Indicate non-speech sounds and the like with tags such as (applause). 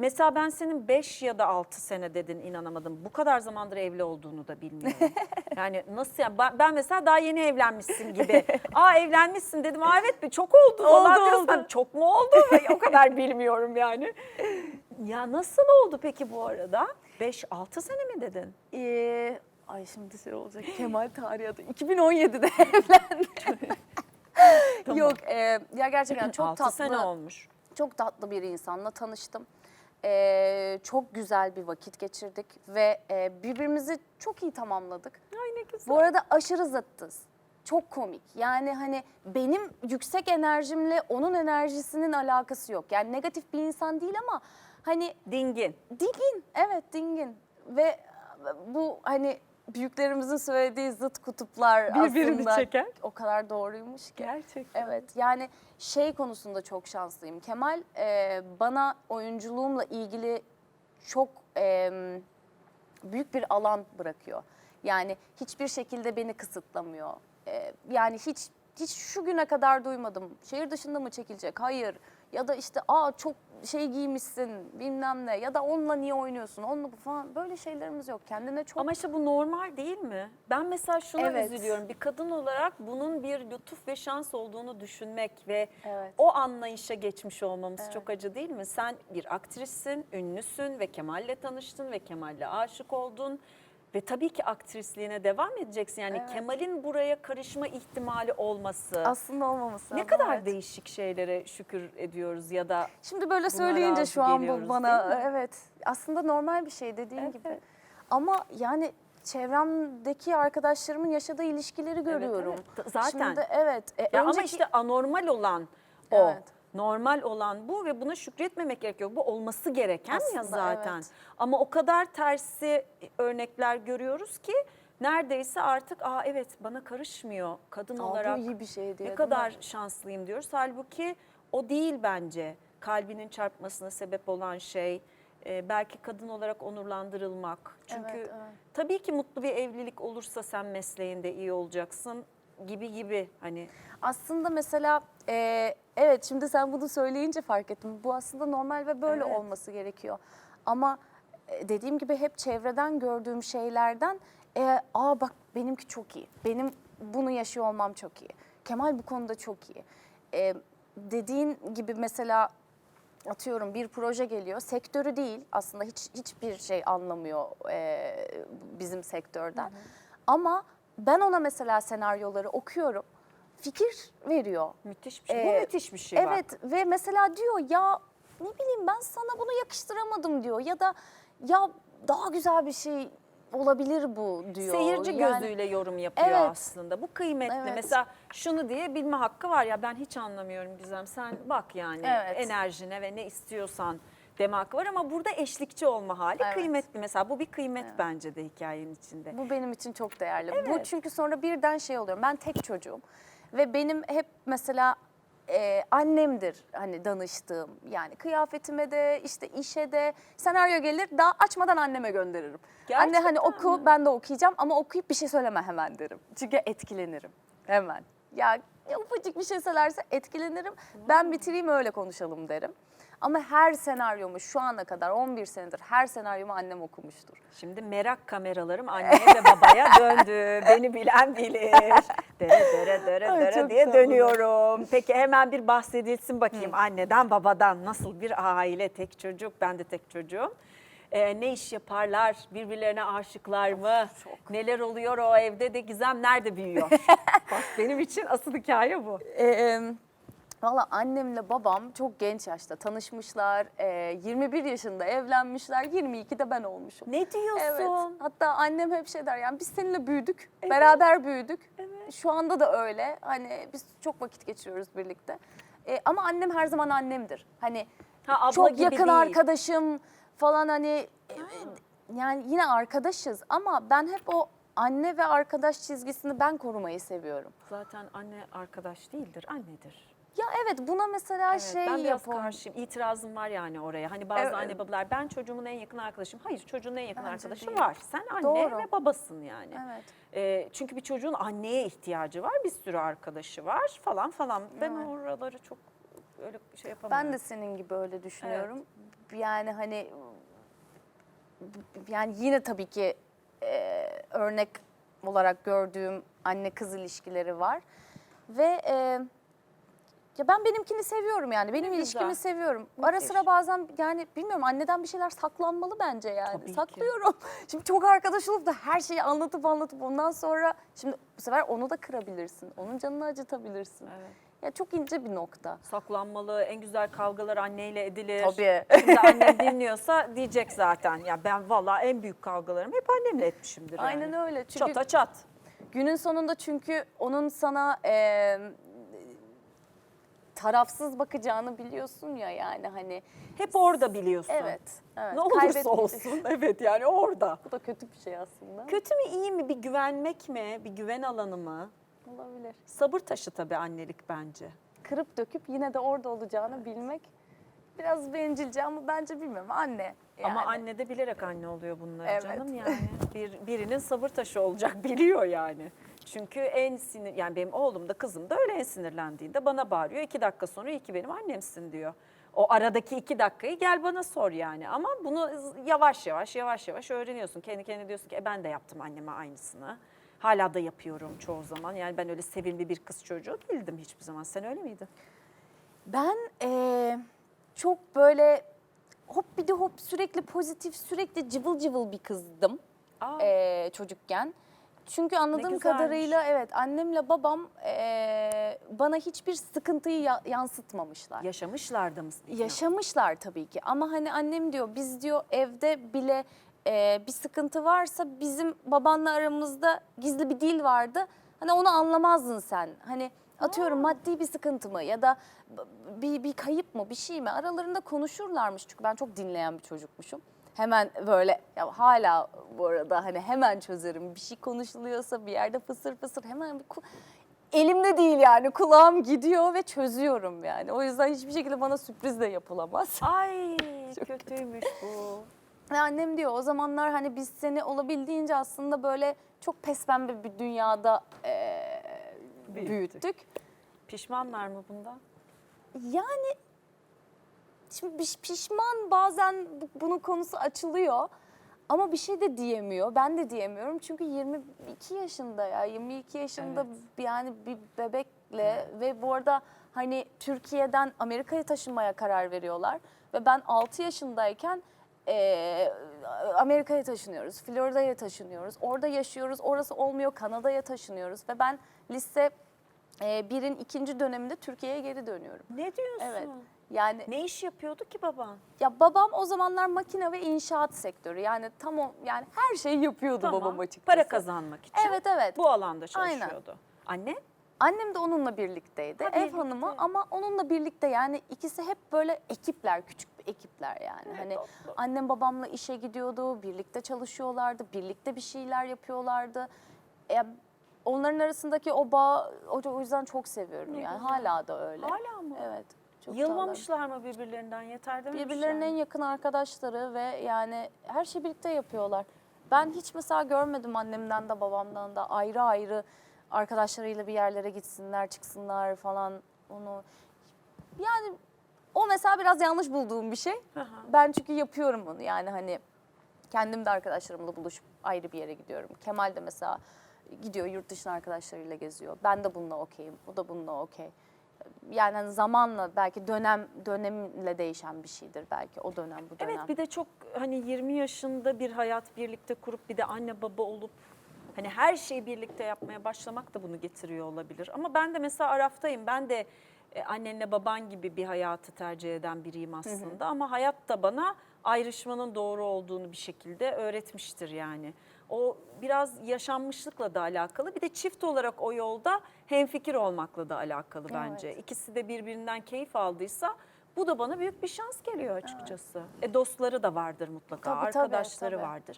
mesela ben senin 5 ya da 6 sene dedin inanamadım. Bu kadar zamandır evli olduğunu da bilmiyorum. (laughs) yani nasıl ya ben, ben mesela daha yeni evlenmişsin gibi. (laughs) Aa evlenmişsin dedim. Aa evet bir çok oldu. Oldu, oldu. Çok mu oldu? o kadar bilmiyorum yani. Ya nasıl oldu peki bu arada? 5-6 sene mi dedin? Ee, ay şimdi şey olacak. Kemal tarihi adı. 2017'de (laughs) evlendim. Tamam. Yok e, ya gerçekten çok 6 tatlı. sene olmuş. Çok tatlı bir insanla tanıştım. Ee, çok güzel bir vakit geçirdik ve e, birbirimizi çok iyi tamamladık. Ay ne güzel. Bu arada aşırı zıttız. Çok komik. Yani hani benim yüksek enerjimle onun enerjisinin alakası yok. Yani negatif bir insan değil ama hani Dingin. dingin. Evet dingin. Ve bu hani büyüklerimizin söylediği zıt kutuplar Birbirini aslında çeker. o kadar doğruymuş ki. Gerçekten. Evet yani şey konusunda çok şanslıyım. Kemal e, bana oyunculuğumla ilgili çok e, büyük bir alan bırakıyor. Yani hiçbir şekilde beni kısıtlamıyor. E, yani hiç hiç şu güne kadar duymadım. Şehir dışında mı çekilecek? Hayır. Ya da işte aa çok şey giymişsin bilmem ne ya da onunla niye oynuyorsun onunla bu falan böyle şeylerimiz yok. Kendine çok Ama işte bu normal değil mi? Ben mesela şuna Evet. üzülüyorum. Bir kadın olarak bunun bir lütuf ve şans olduğunu düşünmek ve Evet. o anlayışa geçmiş olmamız Evet. çok acı değil mi? Sen bir aktrissin, ünlüsün ve Kemal'le tanıştın ve Kemal'le aşık oldun. Ve tabii ki aktrisliğine devam edeceksin. Yani Evet. Kemal'in buraya karışma ihtimali olması. aslında olmaması ne lazım, kadar evet. değişik şeylere şükür ediyoruz ya da Şimdi böyle söyleyince razı şu an geliyoruz, bu bana mi? evet aslında normal bir şey dediğin Evet. gibi. Ama yani çevremdeki arkadaşlarımın yaşadığı ilişkileri görüyorum. evet. Zaten. Şimdi evet. e, Ya ama önceki- işte anormal olan o. Evet. Normal olan bu ve buna şükretmemek gerekiyor. Bu olması gereken ya Aslında zaten. evet. Ama o kadar tersi örnekler görüyoruz ki neredeyse artık aa evet bana karışmıyor kadın Aa, olarak. bu iyi bir şey diye. ne kadar şanslıyım diyoruz. Halbuki o değil bence kalbinin çarpmasına sebep olan şey. Ee, belki kadın olarak onurlandırılmak. Çünkü Evet, evet. tabii ki mutlu bir evlilik olursa sen mesleğinde iyi olacaksın gibi gibi hani Aslında mesela e, evet şimdi sen bunu söyleyince fark ettim. Bu aslında normal ve böyle Evet. olması gerekiyor. Ama e, dediğim gibi hep çevreden gördüğüm şeylerden e, aa bak benimki çok iyi. Benim bunu yaşıyor olmam çok iyi. Kemal bu konuda çok iyi. E, dediğin gibi mesela atıyorum bir proje geliyor. Sektörü değil aslında hiç hiçbir şey anlamıyor e, bizim sektörden. Ama ben ona mesela senaryoları okuyorum. Fikir veriyor. Müthiş bir şey. Bu Ee, müthiş bir şey bak. Evet ve mesela diyor ya ne bileyim ben sana bunu yakıştıramadım diyor ya da ya daha güzel bir şey olabilir bu diyor. Seyirci Yani- gözüyle yorum yapıyor Evet. aslında. Bu kıymetli. Evet. Mesela şunu diye bilme hakkı var ya ben hiç anlamıyorum Gizem. Sen bak yani Evet. enerjine ve ne istiyorsan deme hakkı var ama burada eşlikçi olma hali Evet. kıymetli. Mesela bu bir kıymet bence de hikayenin içinde. Bu benim için çok değerli. Bu Evet. çünkü sonra birden şey oluyorum. Ben tek çocuğum ve benim hep mesela e, annemdir hani danıştığım. Yani kıyafetime de işte işe de senaryo gelir daha açmadan anneme gönderirim. Anne hani Gerçekten oku mi? ben de okuyacağım ama okuyup bir şey söyleme hemen derim. Çünkü etkilenirim hemen. Ya ufacık bir şey söylerse etkilenirim. Ben bitireyim öyle konuşalım derim. Ama her senaryomu şu ana kadar 11 senedir her senaryomu annem okumuştur. Şimdi merak kameralarım anneye ve babaya döndü. (laughs) Beni bilen bilir. Dere dere dere Ay, dere diye dönüyorum. Peki hemen bir bahsedilsin bakayım anneden babadan nasıl bir aile tek çocuk ben de tek çocuğum. Ee, ne iş yaparlar? Birbirlerine aşıklar mı? çok. Neler oluyor o evde de Gizem nerede büyüyor? (laughs) Bak benim için asıl hikaye bu. Ee, Valla annemle babam çok genç yaşta tanışmışlar. Ee, 21 yaşında evlenmişler. 22'de ben olmuşum. Ne diyorsun? Evet. Hatta annem hep şey der yani biz seninle büyüdük. Beraber büyüdük. Şu anda da öyle. Hani biz çok vakit geçiriyoruz birlikte. Ee, ama annem her zaman annemdir. Hani Ha, abla çok gibi yakın değil. arkadaşım falan hani e, yani yine arkadaşız ama ben hep o anne ve arkadaş çizgisini ben korumayı seviyorum. Zaten anne arkadaş değildir, annedir. Ya evet buna mesela Evet, şey ben biraz yapalım. karşıyım. İtirazım var yani oraya. Hani bazı Evet. anne babalar ben çocuğumun en yakın arkadaşım. Hayır çocuğun en yakın Bence arkadaşı değil. var. Sen anne Doğru. ve babasın yani. Evet. Ee, çünkü bir çocuğun anneye ihtiyacı var. Bir sürü arkadaşı var falan falan. Ben Evet. oraları çok öyle şey yapamıyorum. Ben de senin gibi öyle düşünüyorum. yani hani yani yine tabii ki e, örnek olarak gördüğüm anne kız ilişkileri var ve e, ya ben benimkini seviyorum yani benim Ne ilişkimi güzel. seviyorum. Ara Müthiş. sıra bazen yani bilmiyorum anneden bir şeyler saklanmalı bence yani. Tabii ki. Saklıyorum. (laughs) Şimdi çok arkadaş olup da her şeyi anlatıp anlatıp ondan sonra şimdi bu sefer onu da kırabilirsin. Onun canını acıtabilirsin. Evet. Ya çok ince bir nokta. Saklanmalı, en güzel kavgalar anneyle edilir. Tabii. Şimdi (laughs) annem dinliyorsa diyecek zaten. Ya ben vallahi en büyük kavgalarımı hep annemle etmişimdir yani. Aynen öyle. Çünkü Çata çat. Günün sonunda çünkü onun sana e, tarafsız bakacağını biliyorsun ya yani hani Hep orada biliyorsun. evet. evet Ne olursa kaybetmeyecek. olsun. (laughs) Evet yani orada. Bu da kötü bir şey aslında. Kötü mü iyi mi bir güvenmek mi? Bir güven alanı mı? Olabilir. Sabır taşı tabii annelik bence. Kırıp döküp yine de orada olacağını bilmek biraz bencilce ama bence bilmiyorum anne. Yani. Ama anne de bilerek anne oluyor bunları Evet. canım yani. (laughs) Bir, birinin sabır taşı olacak biliyor yani. Çünkü en sinir, yani benim oğlum da kızım da öyle en sinirlendiğinde bana bağırıyor. İki dakika sonra iyi ki benim annemsin diyor. O aradaki iki dakikayı gel bana sor yani. Ama bunu yavaş yavaş yavaş yavaş öğreniyorsun. Kendi kendine diyorsun ki e ben de yaptım anneme aynısını. Hala da yapıyorum çoğu zaman. Yani ben öyle sevimli bir kız çocuğu değildim hiçbir zaman. Sen öyle miydin? Ben eee, çok böyle hop bir de hop sürekli pozitif sürekli cıvıl cıvıl bir kızdım Aa, eee, çocukken. Çünkü anladığım kadarıyla evet annemle babam eee, bana hiçbir sıkıntıyı ya- yansıtmamışlar. yaşamışlar da mı? Yaşamışlar tabii ki ama hani annem diyor biz diyor evde bile e, bir sıkıntı varsa bizim babanla aramızda gizli bir dil vardı. Hani onu anlamazdın sen. Hani atıyorum maddi bir sıkıntı mı ya da b- bir, bir kayıp mı bir şey mi aralarında konuşurlarmış. Çünkü ben çok dinleyen bir çocukmuşum. Hemen böyle ya hala bu arada hani hemen çözerim. Bir şey konuşuluyorsa bir yerde fısır fısır hemen bir elimde değil yani kulağım gidiyor ve çözüyorum yani. O yüzden hiçbir şekilde bana sürpriz de yapılamaz. (laughs) Ay kötüymüş bu. Ve annem diyor o zamanlar hani biz seni olabildiğince aslında böyle çok pes pembe bir dünyada Büyüttük. büyüttük. Pişmanlar mı bundan? Yani piş- pişman bazen bu- bunun konusu açılıyor. Ama bir şey de diyemiyor. Ben de diyemiyorum. Çünkü 22 yaşında ya 22 yaşında Evet. yani bir bebekle ve bu arada hani Türkiye'den Amerika'ya taşınmaya karar veriyorlar. Ve ben 6 yaşındayken Amerika'ya taşınıyoruz. Florida'ya taşınıyoruz. Orada yaşıyoruz. Orası olmuyor. Kanada'ya taşınıyoruz. Ve ben lise birin ikinci döneminde Türkiye'ye geri dönüyorum. Ne diyorsun? Evet. Yani Ne iş yapıyordu ki baban? ya babam o zamanlar makine ve inşaat sektörü. Yani tam o yani her şeyi yapıyordu babam açıkçası. Para kazanmak için. Evet evet. Bu alanda Aynen. çalışıyordu. Anne? Annem de onunla birlikteydi. Ha, Ev birlikte. hanımı ama onunla birlikte yani ikisi hep böyle ekipler, küçük ekipler yani. Evet, hani tatlı. annem babamla işe gidiyordu, birlikte çalışıyorlardı, birlikte bir şeyler yapıyorlardı. Ya onların arasındaki o bağ o, o yüzden çok seviyorum Ne yani. güzel. Hala da öyle. Hala mı? Evet. Çok Yılmamışlar mı birbirlerinden yeter dememişler. Birbirlerinin en yakın arkadaşları ve yani her şeyi birlikte yapıyorlar. Ben hiç mesela görmedim annemden de babamdan da ayrı ayrı arkadaşlarıyla bir yerlere gitsinler, çıksınlar falan onu. Yani o mesela biraz yanlış bulduğum bir şey. Aha. Ben çünkü yapıyorum onu yani hani kendim de arkadaşlarımla buluşup ayrı bir yere gidiyorum. Kemal de mesela gidiyor yurt dışına arkadaşlarıyla geziyor. Ben de bununla okeyim, o da bununla okey. Yani hani zamanla belki dönem dönemle değişen bir şeydir belki o dönem bu dönem. Evet bir de çok hani 20 yaşında bir hayat birlikte kurup bir de anne baba olup hani her şeyi birlikte yapmaya başlamak da bunu getiriyor olabilir. Ama ben de mesela Araf'tayım. Ben de e, annenle baban gibi bir hayatı tercih eden biriyim aslında. Ama hayat da bana ayrışmanın doğru olduğunu bir şekilde öğretmiştir yani. O biraz yaşanmışlıkla da alakalı. Bir de çift olarak o yolda hemfikir olmakla da alakalı bence. Evet. İkisi de birbirinden keyif aldıysa bu da bana büyük bir şans geliyor açıkçası. E dostları da vardır mutlaka, Tabii, tabii, arkadaşları tabii. vardır.